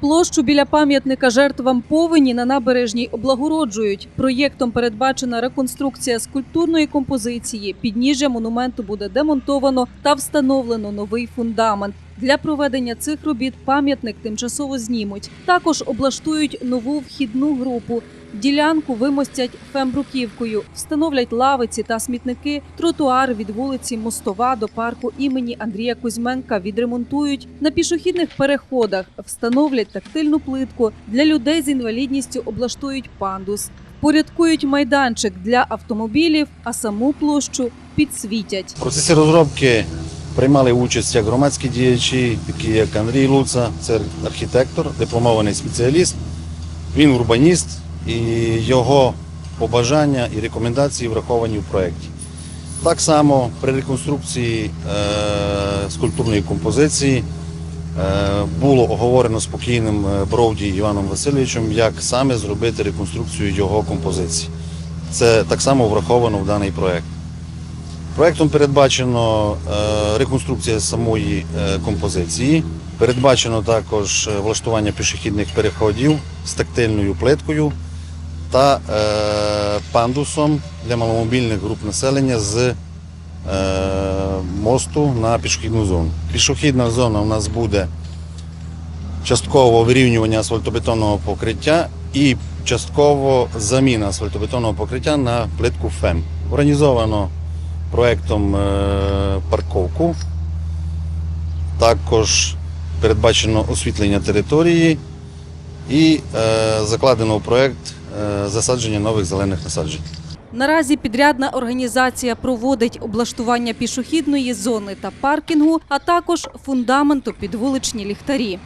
Площу біля пам'ятника жертвам повені на набережній облагороджують. Проєктом передбачена реконструкція скульптурної композиції. Підніжжя монументу буде демонтовано та встановлено новий фундамент. Для проведення цих робіт пам'ятник тимчасово знімуть. Також облаштують нову вхідну групу. Ділянку вимостять фембруківкою, встановлять лавиці та смітники. Тротуар від вулиці Мостова до парку імені Андрія Кузьменка відремонтують на пішохідних переходах, встановлять тактильну плитку. Для людей з інвалідністю облаштують пандус, порядкують майданчик для автомобілів, а саму площу підсвітять. В процесі розробки приймали участь як громадські діячі, такі як Андрій Луца, це архітектор, дипломований спеціаліст. Він урбаніст і його побажання і рекомендації враховані в проєкті. Так само при реконструкції е, скульптурної композиції е, було оговорено спокійним е, Бровді Іваном Васильовичем, як саме зробити реконструкцію його композиції. Це так само враховано в даний проєкт. Проектом передбачено е, реконструкція самої е, композиції. Передбачено також е, влаштування пішохідних переходів з тактильною плиткою та пандусом для маломобільних груп населення з мосту на пішохідну зону. Пішохідна зона у нас буде частково вирівнювання асфальтобетонного покриття і частково заміна асфальтобетонного покриття на плитку ФЕМ. Організовано проектом е, парковку. Також передбачено освітлення території і е, закладено в проект е, засадження нових зелених насаджень. Наразі підрядна організація проводить облаштування пішохідної зони та паркінгу, а також фундаменту під вуличні ліхтарі.